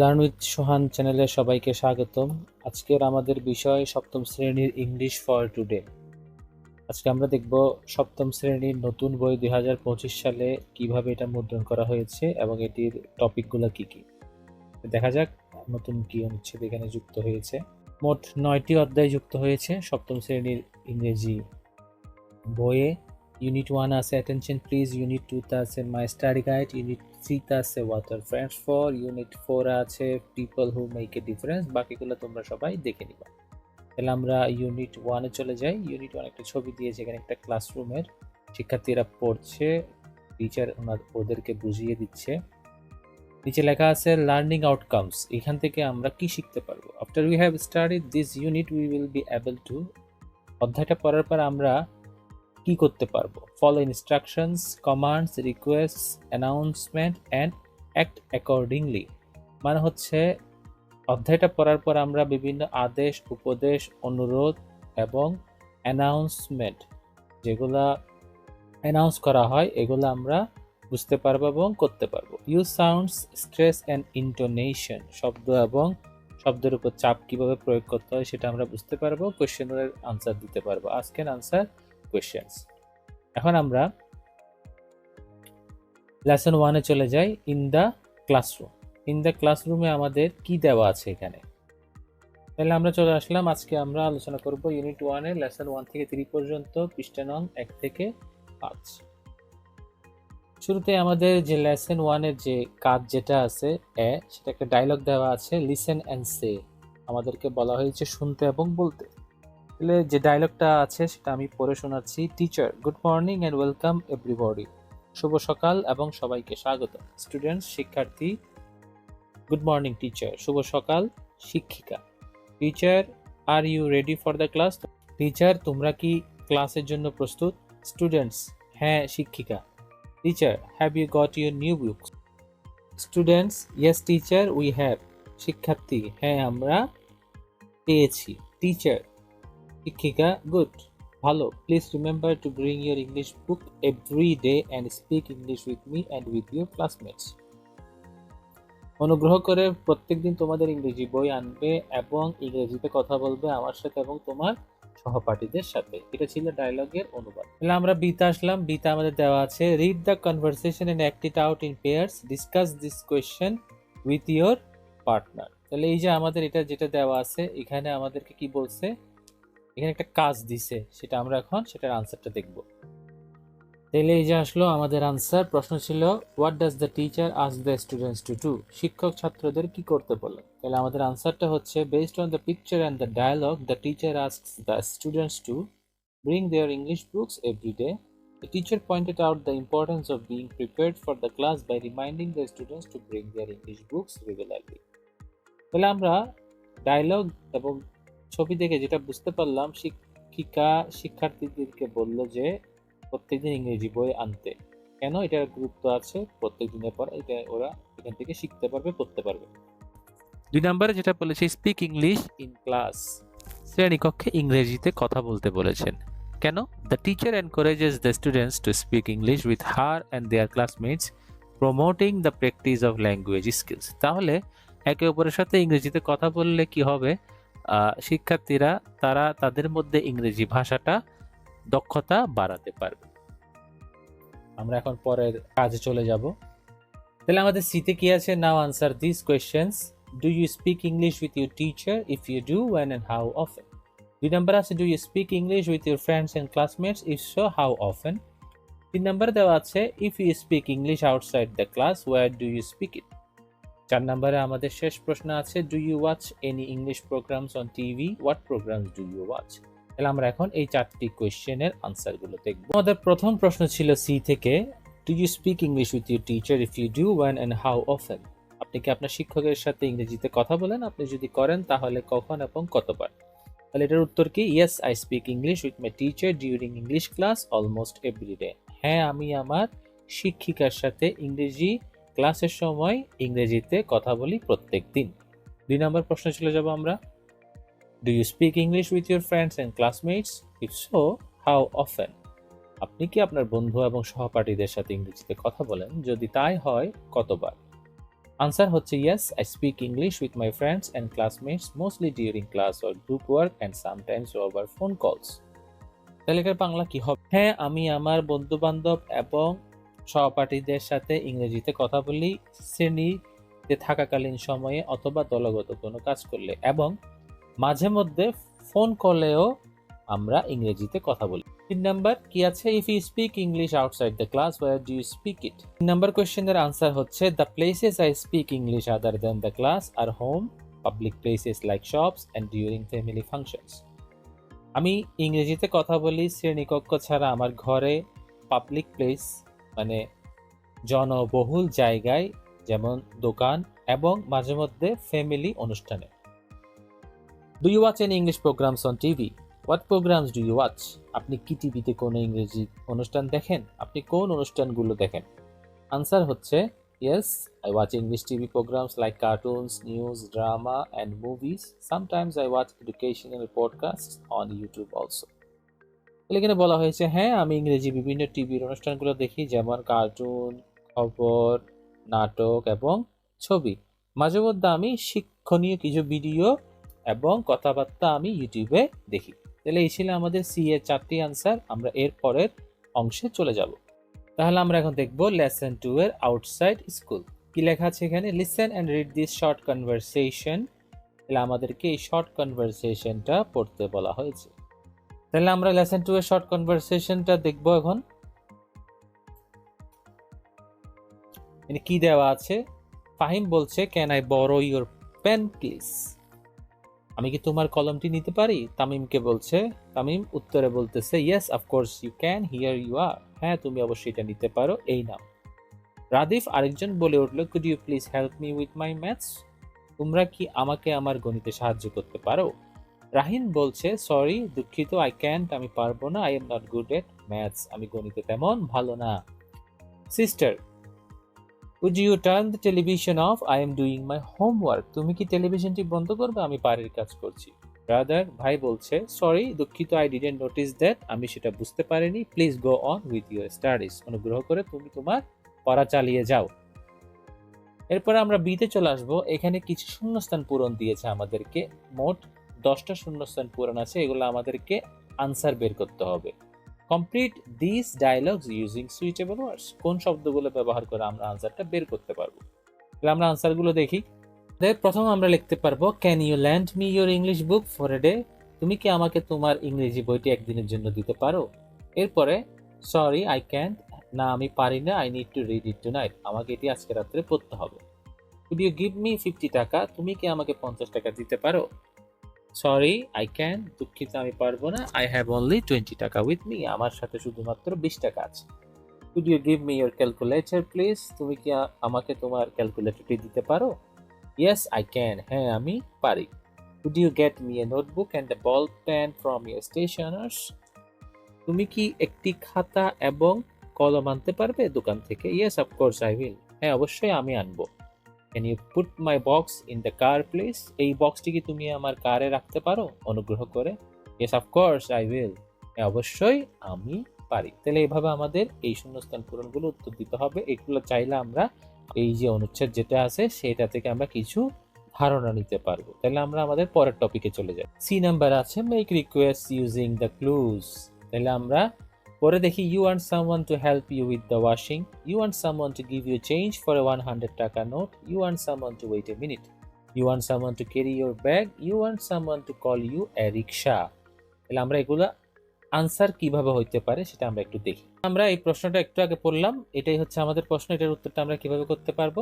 Learn with সোহান চ্যানেলে সবাইকে স্বাগতম। আজকের আমাদের বিষয় সপ্তম শ্রেণির ইংলিশ ফর টুডে আজকে আমরা দেখব সপ্তম শ্রেণির নতুন বই দুই হাজার পঁচিশ সালে কীভাবে এটা মুদ্রণ করা হয়েছে এবং এটির টপিকগুলো কি কি। দেখা যাক নতুন কি অনুচ্ছেদ এখানে যুক্ত হয়েছে। মোট নয়টি অধ্যায় যুক্ত হয়েছে সপ্তম শ্রেণির ইংরেজি বইয়ে। ইউনিট ওয়ান আছে অ্যাটেনশন প্লিজ ইউনিট টুতে আছে মাই স্টাডি গাইড ইউনিট থ্রিতে আছে water friends for unit four আছে people who make a difference বাকিগুলো তোমরা সবাই দেখে নিবা। তাহলে আমরা ইউনিট ওয়ানে চলে যাই। ইউনিট ওয়ান একটা ছবি দিয়েছে এখানে একটা ক্লাসরুমের শিক্ষার্থীরা পড়ছে। টিচার ওদেরকে বুঝিয়ে দিচ্ছে। নিচে লেখা আছে লার্নিং আউটকামস এখান থেকে আমরা কি শিখতে পারব? After we have studied this unit we will be able to অধ্যায়টা পড়ার পর আমরা কি করতে পারব? Follow instructions commands request announcement and act accordingly মানে হচ্ছে, অধ্যায়টা পড়ার পর আমরা বিভিন্ন আদেশ, উপদেশ, অনুরোধ এবং অ্যানাউন্সমেন্ট যেগুলা অ্যানাউন্স করা হয়, এগুলো আমরা বুঝতে পারব এবং করতে পারব। You sounds stress and intonation শব্দ এবং শব্দের উপর চাপ কীভাবে প্রয়োগ করতে হয় সেটা আমরা বুঝতে পারব কোয়েশ্চেনের আনসার দিতে পারব। আজকের আনসার কোয়েশ্চেন্স এখন আমরা লেসন ওয়ানে চলে যাই in the classroom in the ক্লাসরুমে আমাদের কি দেওয়া আছে এখানে? তাহলে আমরা চলে আসলাম, আজকে আমরা আলোচনা করব ইউনিট ওয়ানে লেসন ওয়ান থেকে থ্রি পর্যন্ত, পৃষ্ঠা নং এক থেকে পাঁচ। শুরুতে আমাদের যে লেসন ওয়ানের যে কাজ যেটা আছে, এ, সেটা একটা ডায়লগ দেওয়া আছে লিসেন অ্যান্ড সে আমাদেরকে বলা হয়েছে শুনতে এবং বলতে। তাহলে যে ডায়লগটা আছে সেটা আমি পড়ে শোনাচ্ছি। Teacher good morning and welcome everybody শুভ সকাল এবং সবাইকে স্বাগত। স্টুডেন্টস শিক্ষার্থী গুড মর্নিং টিচার শুভ সকাল, শিক্ষিকা। Teacher are you ready for the class teacher তোমরা কি ক্লাসের জন্য প্রস্তুত? স্টুডেন্টস হ্যাঁ শিক্ষিকা। Teacher have you got your new books students yes teacher we have শিক্ষার্থী হ্যাঁ আমরা পেয়েছি। টিচার শিক্ষিকা গুড ভালো please remember to bring your English book every day and speak English with me and with your classmates অনুগ্রহ করে প্রত্যেকদিন তোমাদের ইংরেজি বই আনবে এবং ইংরেজিতে কথা বলবে আমার সাথে এবং তোমার সহপাঠীদের সাথে। এটা ছিল ডায়লগের অনুবাদ। তাহলে আমরা বিতে আসলাম। বিতে আমাদের দেওয়া আছে read the conversation and act it out in pairs discuss this question with your partner তাহলে এই যে আমাদের এটা যেটা দেওয়া আছে, এখানে আমাদেরকে কি বলছে? এখানে একটা কাজ দিছে, সেটা আমরা এখন সেটার আনসারটা দেখব তাহলে এই যে আসলো আমাদের আনসার প্রশ্ন ছিল what does the teacher ask the students to do শিক্ষক ছাত্রদের কি করতে বলেন তাহলে আমাদের আনসারটা হচ্ছে based on the picture and the dialogue the teacher asks the students to bring their English books every day. The teacher pointed out the importance of being prepared for the class by reminding the students to bring their English books regularly. তাহলে আমরা dialogue এবং ছবি দেখে যেটা বুঝতে পারলাম, শিক্ষিকা শিক্ষার্থীদেরকে বলল যে, প্রত্যেকদিন ইংরেজি বই আনতে। কেন? এটার গুরুত্ব আছে, প্রত্যেক দিনের পর এটা ওরা এখান থেকে শিখতে পারবে, পড়তে পারবে। দুই নম্বরে যেটা বলেছে স্পিক ইংলিশ ইন ক্লাস শ্রেণীকক্ষে ইংরেজিতে কথা বলতে বলেছেন। কেন? The teacher encourages the students to speak English with her and their classmates promoting the practice of language skills তাহলে, একে অপরের সাথে ইংরেজিতে কথা বললে কি হবে? শিক্ষার্থীরা তারা তাদের মধ্যে ইংরেজি ভাষাটা দক্ষতা বাড়াতে পারবে। আমরা এখন পরের কাজে চলে যাব। তাহলে আমাদের সিতে কি আছে? Now answer this questions do you speak English with your teacher if you do when and how often দুই নাম্বার আছে do you speak English with your friends and classmates if so how often তিন number দেওয়া আছে if you speak English outside the class where do you speak it চার নম্বরে আমাদের শেষ প্রশ্ন আছে do you watch any English programmes on TV what programmes do you watch তাহলে আমরা এখন এই চারটি কোয়েশ্চেনের আনসারগুলো দেখব। আমাদের প্রথম প্রশ্ন ছিল সি থেকে do you speak English with your teacher if you do when and how often আপনি কি আপনার শিক্ষকের সাথে ইংরেজিতে কথা বলেন? আপনি যদি করেন, তাহলে কখন এবং কতবার? তাহলে এটার উত্তর কি? Yes I speak English with my teacher during English class almost every day হ্যাঁ আমি আমার শিক্ষিকার সাথে ইংরেজি ক্লাসের সময় ইংরেজিতে কথা বলি প্রত্যেক দিন। দুই নম্বর প্রশ্ন চলে যাব আমরা। Do you speak English with your friends and classmates if so how often আপনি কি আপনার বন্ধু এবং সহপাঠীদের সাথে ইংরেজিতে কথা বলেন? যদি তাই হয়, কতবার? আনসার হচ্ছে yes I speak English with my friends and classmates mostly during class or group work and sometimes over phone calls তাহলে বাংলা কি হবে? হ্যাঁ আমি, আমার বন্ধু বান্ধব এবং সহপাঠীদের সাথে ইংরেজিতে কথা বলি শ্রেণীতে থাকাকালীন সময়ে অথবা দলগত কোনো কাজ করলে এবং মাঝে মধ্যে ফোন কলেও আমরা ইংরেজিতে কথা বলি। তিন নাম্বার, কি আছে? If you speak English outside the class where do you speak it তিন নাম্বার কোয়েশ্চেনের আনসার হচ্ছে the places I speak English other than the class are home public places like shops and during family functions আমি ইংরেজিতে কথা বলি, শ্রেণীকক্ষ ছাড়া আমার ঘরে পাবলিক প্লেস মানে জনবহুল জায়গায় যেমন দোকান এবং মাঝে মধ্যে ফ্যামিলি অনুষ্ঠানে। Do you watch an English programs on TV what programs do you watch আপনি কি টিভিতে কোনো ইংরেজি অনুষ্ঠান দেখেন? আপনি কোন অনুষ্ঠানগুলো দেখেন? আনসার হচ্ছে yes I watch English TV programs like cartoons news drama and movies sometimes I watch educational podcast on YouTube also এখানে বলা হয়েছে হ্যাঁ আমি ইংরেজি বিভিন্ন টিভির অনুষ্ঠানগুলো দেখি, যেমন কার্টুন, খবর, নাটক এবং ছবি। মাঝে মধ্যে আমি শিক্ষণীয় কিছু ভিডিও এবং কথাবার্তা আমি ইউটিউবে দেখি। তাহলে এই ছিল আমাদের সি এর চারটি আনসার আমরা এর পরের অংশে চলে যাব। তাহলে আমরা এখন দেখব লেসন টু এর আউটসাইড স্কুল কি লেখা আছে এখানে? Listen and read this short conversation তাহলে আমাদেরকে এই শর্ট কনভারসেশনটা পড়তে বলা হয়েছে। তাহলে আমরা লেসন টু এর শর্ট কনভারসেশনটা দেখব এখন। এখানে কি দেওয়া আছে? ফাহিম বলছে can I borrow your pen please আমি কি তোমার কলমটি নিতে পারি? তামিমকে বলছে, তামিম উত্তরে বলতেছে yes of course you can here you are হ্যাঁ তুমি অবশ্যই এটা নিতে পারো, এই নাম রাদিফ আরেকজন বলে উঠল could you please help me with my maths তোমরা কি আমাকে আমার গণিতে সাহায্য করতে পারো? রাহিন বলছে সরি দুঃখিত আই ক্যান্ট আমি পারব না I am not good at maths আমি গণিতে তেমন ভালো না। Sister would you turn the television off I am doing my homework তুমি কি টেলিভিশনটি বন্ধ করবে? আমি বাড়ির কাজ করছি। ব্রাদার ভাই বলছে সরি দুঃখিত আই ডিডেন্ট নোটিস দ্যাট আমি সেটা বুঝতে পারিনি। Please go on with your studies অনুগ্রহ করে তুমি তোমার পড়া চালিয়ে যাও। এরপরে আমরা বিতে চলে আসব। এখানে কিছু শূন্যস্থান পূরণ দিয়েছে আমাদেরকে। মোট দশটা শূন্যস্থান পূরণ আছে, এগুলো আমাদেরকে আনসার বের করতে হবে। Complete this dialogues using suitable words কোন শব্দগুলো ব্যবহার করে আমরা আনসারটা বের করতে পারব? তাহলে আমরা আনসারগুলো দেখি। প্রথম আমরা লিখতে পারব can you lend me your English book for a day তুমি কি আমাকে তোমার ইংরেজি বইটি একদিনের জন্য দিতে পারো? এরপরে সরি আই ক্যান না, আমি পারি না I need to read it tonight আমাকে এটি আজকে রাত্রে পড়তে হবে। ইউ গিভ মি ফিফটি টাকা? তুমি কি আমাকে পঞ্চাশ টাকা দিতে পারো? সরি আই ক্যান দুঃখিত, আমি পারব না। I have only twenty taka with me আমার সাথে শুধুমাত্র বিশ টাকা আছে। Could you give me your calculator please তুমি কি আমাকে তোমার ক্যালকুলেটরটি দিতে পারো? ইয়েস আই ক্যান হ্যাঁ আমি পারি। Could you get me a notebook and a ball pen from your stationers তুমি কি একটি খাতা এবং কলম আনতে পারবে দোকান থেকে? ইয়েস অফকোর্স আই উইল হ্যাঁ অবশ্যই আমি আনব। Can you put my box in the car please এই বক্সটি কি তুমি আমার কারে রাখতে পারো? অনুগ্রহ করে। ইয়েস অফকোর্স আই উইল অবশ্যই আমি পারি। তাহলে এইভাবে আমাদের এই শূন্যস্থান পূরণগুলো উত্তর দিতে হবে। এগুলো চাইলে আমরা এই যে অনুচ্ছেদ যেটা আছে, সেটা থেকে আমরা কিছু ধারণা নিতে পারব। তাহলে আমরা আমাদের পরের টপিকে চলে যাই। সি নাম্বার আছে make request using the clues তাহলে আমরা পরে দেখি you want someone to help you with the washing you want someone to give you change for a one hundred taka note you want someone to wait a minute you want someone to carry your bag you want someone to call you a rickshaw তাহলে আমরা এগুলা answer কীভাবে হইতে পারে সেটা আমরা একটু দেখি। আমরা এই প্রশ্নটা একটু আগে পড়লাম, এটাই হচ্ছে আমাদের প্রশ্ন, এটার উত্তরটা আমরা কীভাবে করতে পারব?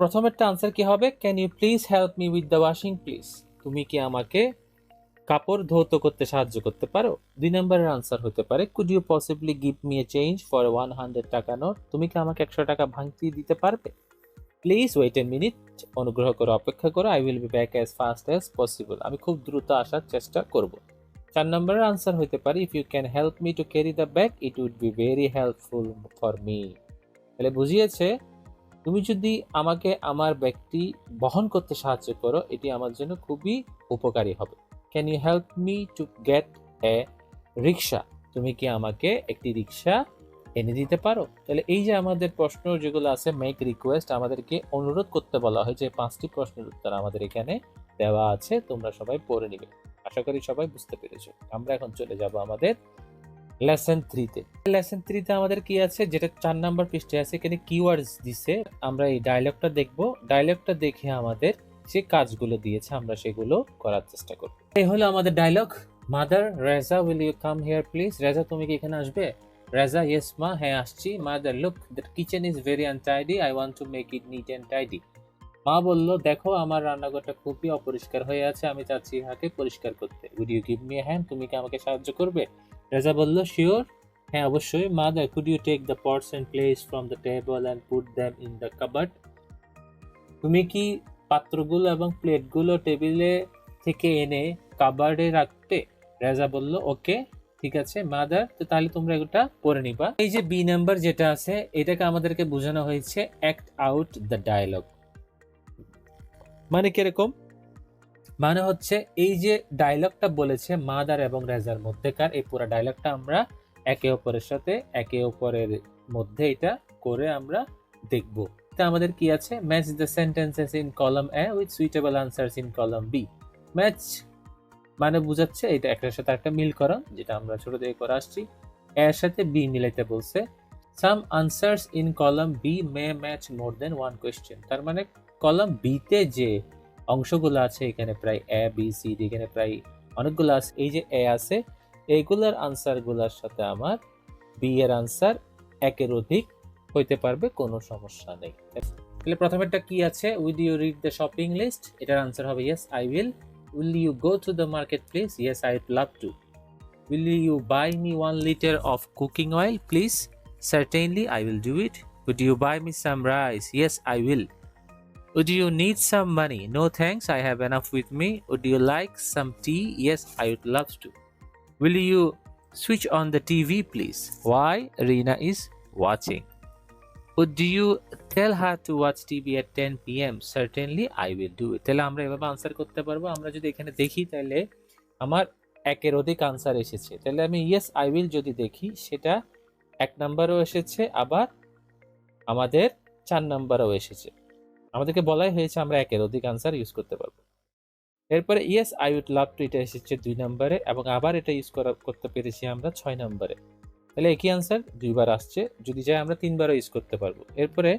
প্রথমেরটা আনসার কি হবে? Can you please help me with the washing please তুমি কি আমাকে কাপড় ধৌত করতে সাহায্য করতে পারো? দুই নম্বরের আনসার হতে পারে could you possibly give me a change for one hundred taka note? তুমি কি আমাকে একশো টাকা ভাঙতি দিতে পারবে? প্লিজ ওয়েট এ মিনিট অনুগ্রহ করে অপেক্ষা করো I will be back as fast as possible আমি খুব দ্রুত আসার চেষ্টা করব। চার নম্বরের আনসার হতে পারে if you can help me to carry the bag it would be very helpful for me তাহলে বুঝিয়েছে, তুমি যদি আমাকে আমার ব্যাগটি বহন করতে সাহায্য করো, এটি আমার জন্য খুবই উপকারী হবে। Can you help me to get a rickshaw তুমি কি আমাকে একটি রিক্সা এনে দিতে পারো? তাহলে এই যে আমাদের প্রশ্ন যেগুলো আছে মেক রিকোয়েস্ট আমাদেরকে অনুরোধ করতে বলা হয় যে পাঁচটি প্রশ্নের উত্তর আমাদের এখানে দেওয়া আছে, তোমরা সবাই পড়ে নিবে। আশা করি সবাই বুঝতে পেরেছ। আমরা এখন চলে যাব আমাদের লেসন থ্রিতে লেসন থ্রিতে আমাদের কি আছে? যেটা চার নাম্বার পৃষ্ঠে আছে, এখানে কিওয়ার্ডস দিছে। আমরা এই ডায়লগটা দেখব। ডায়লগটা দেখে আমাদের যে কাজগুলো দিয়েছে, আমরা সেগুলো করার চেষ্টা করব। এই হলো আমাদের dialogue mother Reza will you come here please Reza তুমি কি এখানে আসবে? রেজা ইয়েস মা হ্যাঁ আসছি। Mother look the kitchen is very untidy I want to make it neat and tidy মা বলল, দেখো, আমার রান্নাঘরটা খুবই অপরিষ্কার হয়ে আছে। আমি চাচ্ছি ইহাকে পরিষ্কার করতে। Would you give me hand তুমি কি আমাকে সাহায্য করবে? রেজা বলল শিওর হ্যাঁ অবশ্যই। Mother could you take the pots and plates from the table and put them in the cupboard তুমি কি পাত্রগুলো এবং প্লেটগুলো টেবিলে থেকে এনে কাবার্ডে রাখতে। রেজা বলল, ওকে, ঠিক আছে মাদার তো তাহলে তোমরা এটা পড়ে নিবা। এই যে বি নাম্বার যেটা আছে, এটাকে আমাদেরকে বোঝানো হয়েছে অ্যাক্ট আউট দ্য ডায়লগ মানে কীরকম? মানে হচ্ছে, এই যে ডায়লগটা বলেছে মাদার এবং রেজার মধ্যেকার, এই পুরো ডায়লগটা আমরা একে অপরের সাথে, একে অপরের মধ্যে এটা করে আমরা দেখব। তা আমাদের কি আছে? Match the sentences in column A with suitable answers in column B match মানে বুঝাচ্ছে এটা একটার সাথে একটা মিল করা, যেটা আমরা ছোট থেকে করে আসছি। এর সাথে বি মিলাইতে বলছে some answers in column B may match more than one question তার মানে কলাম বিতে যে অংশগুলো আছে, এখানে প্রায় এ বি সি ডি এখানে প্রায় অনেকগুলো আছে, এই যে এ আছে এইগুলোর আনসারগুলোর সাথে আমার বি এর আনসার একের অধিক হইতে পারবে, কোনো সমস্যা নেই। তাহলে প্রথমেরটা কি আছে? Will you read the shopping list এটার আনসার হবে yes I will Will you go to the marketplace? Yes, I'd love to. Will you buy me one liter of cooking oil, please? Certainly, I will do it. Would you buy me some rice? Yes, I will. Would you need some money? No thanks, I have enough with me. Would you like some tea? Yes, I would love to. Will you switch on the TV, please? Why? Rina is watching. Would you tell her to watch TV at 10 p.m.? Certainly, I will do it. তাহলে আমরা এভাবে answer করতে পারব আমরা যদি এখানে দেখি তাহলে আমার একের অধিক আনসার এসেছে তাহলে আমি ইয়েস আই উইল যদি দেখি সেটা এক নাম্বারও এসেছে আবার আমাদের চার নাম্বারও এসেছে আমাদেরকে বলাই হয়েছে আমরা একের অধিক আনসার ইউজ করতে পারব এরপরে yes I would love to এটা এসেছে দুই নম্বরে এবং আবার এটা ইউজ করা করতে পেরেছি আমরা ছয় নম্বরে তাহলে একই আনসার দুইবার আসছে। যদি চাই আমরা তিনবারও ইউজ করতে পারব। এরপরে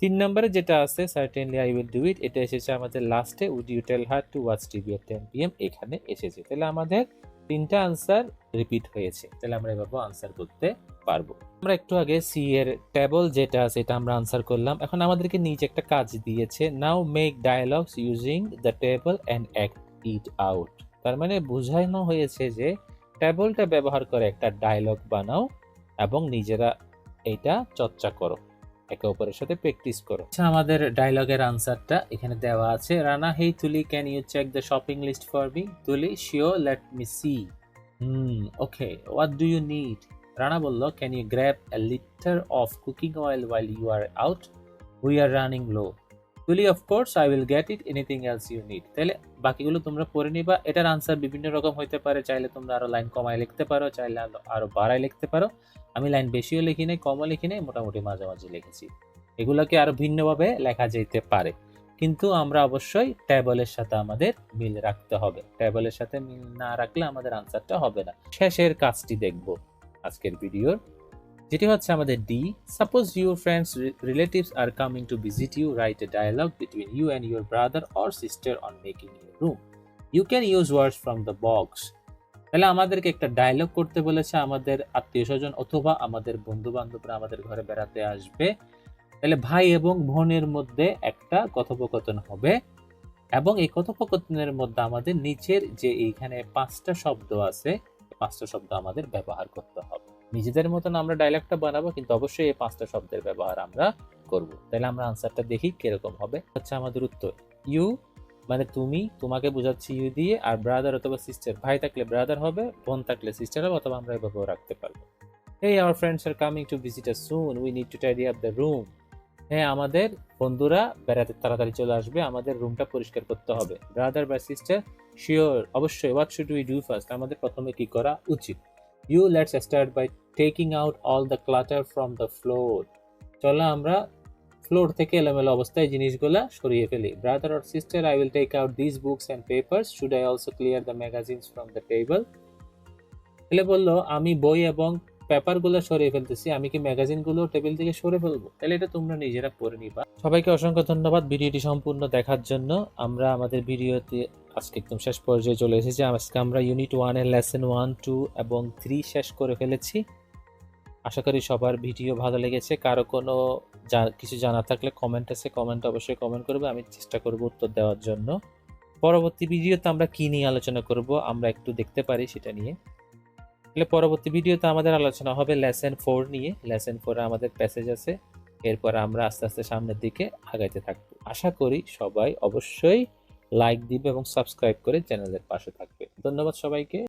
তিন নম্বরে যেটা আছে certainly I will do it এটা এসেছে আমাদের লাস্টে would you tell her to watch TV at ten PM এখানে এসেছে। তাহলে আমাদের তিনটা আনসার রিপিট হয়েছে। তাহলে আমরা এভাবে আনসার করতে পারব। আমরা একটু আগে সি এর টেবল যেটা আছে, এটা আমরা আনসার করলাম। এখন আমাদেরকে নিচে একটা কাজ দিয়েছে। Now make dialogues using the table and act it out তার মানে বোঝানো হয়েছে যে টেবলটা ব্যবহার করে একটা ডায়লগ বানাও এবং নিজেরা এটা চর্চা করো। একে অপরের সাথে প্র্যাকটিস করো। আচ্ছা আমাদের ডায়লগের আনসারটা এখানে দেওয়া আছে। Rana hey Tuli can you check the shopping list for me Tuli sure let me see hmm okay what do you need Rana বলল can you grab a litre of cooking oil while you are out we are running low Tuli of course I will get it anything else you need তাহলে বাকিগুলো তোমরা পড়ে নিবা। এটার answer বিভিন্ন রকম হইতে পারে। চাইলে তোমরা আরও লাইন কমায় লিখতে পারো, চাইলে আরো- আরও বাড়ায় লিখতে পারো। আমি লাইন বেশিও লিখি নাই কমও লিখি নাই, মোটামুটি মাঝামাঝি লিখেছি। এগুলোকে আরও ভিন্নভাবে লেখা যেতে পারে। কিন্তু আমরা অবশ্যই ট্যাবলের সাথে আমাদের মিল রাখতে হবে। ট্যাবলের সাথে মিল না রাখলে আমাদের আনসারটা হবে না। শেষের কাজটি দেখব আজকের ভিডিওর যেটি হচ্ছে আমাদের D suppose your friends relatives are coming to visit you write a dialogue between you and your brother or sister on making your room you can use words from the box তাহলে আমাদেরকে একটা dialogue করতে বলেছে আমাদের আত্মীয় স্বজন অথবা আমাদের বন্ধু বান্ধবরা আমাদের ঘরে বেড়াতে আসবে। তাহলে ভাই এবং বোনের মধ্যে একটা কথোপকথন হবে এবং এই কথোপকথনের মধ্যে আমাদের নিচের যে এইখানে পাঁচটা শব্দ আছে, পাঁচটা শব্দ আমাদের ব্যবহার করতে হবে। নিজেদের মতন আমরা ডায়লগটা বানাবো, কিন্তু অবশ্যই এই পাঁচটা শব্দের ব্যবহার আমরা করব। তাহলে আমরা আনসারটা দেখি কীরকম হবে। হচ্ছে আমাদের উত্তর ইউ মানে তুমি, তোমাকে বোঝাচ্ছি ইউ দিয়ে, আর ব্রাদার অথবা সিস্টার ভাই থাকলে ব্রাদার হবে, বোন থাকলে সিস্টার হবে, অথবা আমরা এভাবেও রাখতে পারব। এই our friends are coming to visit us soon we need to tidy up the room হ্যাঁ আমাদের বন্ধুরা বেড়াতে তাড়াতাড়ি চলে আসবে। আমাদের রুমটা পরিষ্কার করতে হবে। ব্রাদার বা সিস্টার শিওর অবশ্যই what should we do first আমাদের প্রথমে কি করা উচিত? You let's start by taking out all the clutter from the floor চলো আমরা ফ্লোর থেকে এলোমেলো অবস্থায় জিনিসগুলা সরিয়ে ফেলি। Brother or sister I will take out this books and papers should I also clear the magazines from the table ছেলে বলল, আমি বই এবং পেপারগুলো সরিয়ে ফেলতেছি, আমি কি ম্যাগাজিনগুলো টেবিল থেকে সরে ফেলব? তাহলে এটা তোমরা নিজেরা পড়ে নিবা। সবাইকে অসংখ্য ধন্যবাদ ভিডিওটি সম্পূর্ণ দেখার জন্য। আমরা আমাদের ভিডিওতে আজকে একদম শেষ পর্যায়ে চলে এসেছি। আজকে আমরা ইউনিট ওয়ানের লেসন ওয়ান টু এবং থ্রি শেষ করে ফেলেছি। আশা করি সবার ভিডিও ভালো লেগেছে। কারও কোনো কিছু জানা থাকলে কমেন্ট আছে কমেন্ট অবশ্যই কমেন্ট করবে। আমি চেষ্টা করব উত্তর দেওয়ার জন্য। পরবর্তী ভিডিওতে আমরা কি নিয়ে আলোচনা করব, আমরা একটু দেখতে পারি সেটা নিয়ে। তাহলে পরবর্তী ভিডিওতে আমাদের আলোচনা হবে লেসেন ফোর নিয়ে। লেসেন ফোরে আমাদের প্যাসেজ আছে। এরপর আমরা আস্তে আস্তে সামনের দিকে আগাইতে থাকব। আশা করি সবাই অবশ্যই লাইক দিবে এবং সাবস্ক্রাইব করে চ্যানেলের পাশে থাকবে। ধন্যবাদ সবাইকে।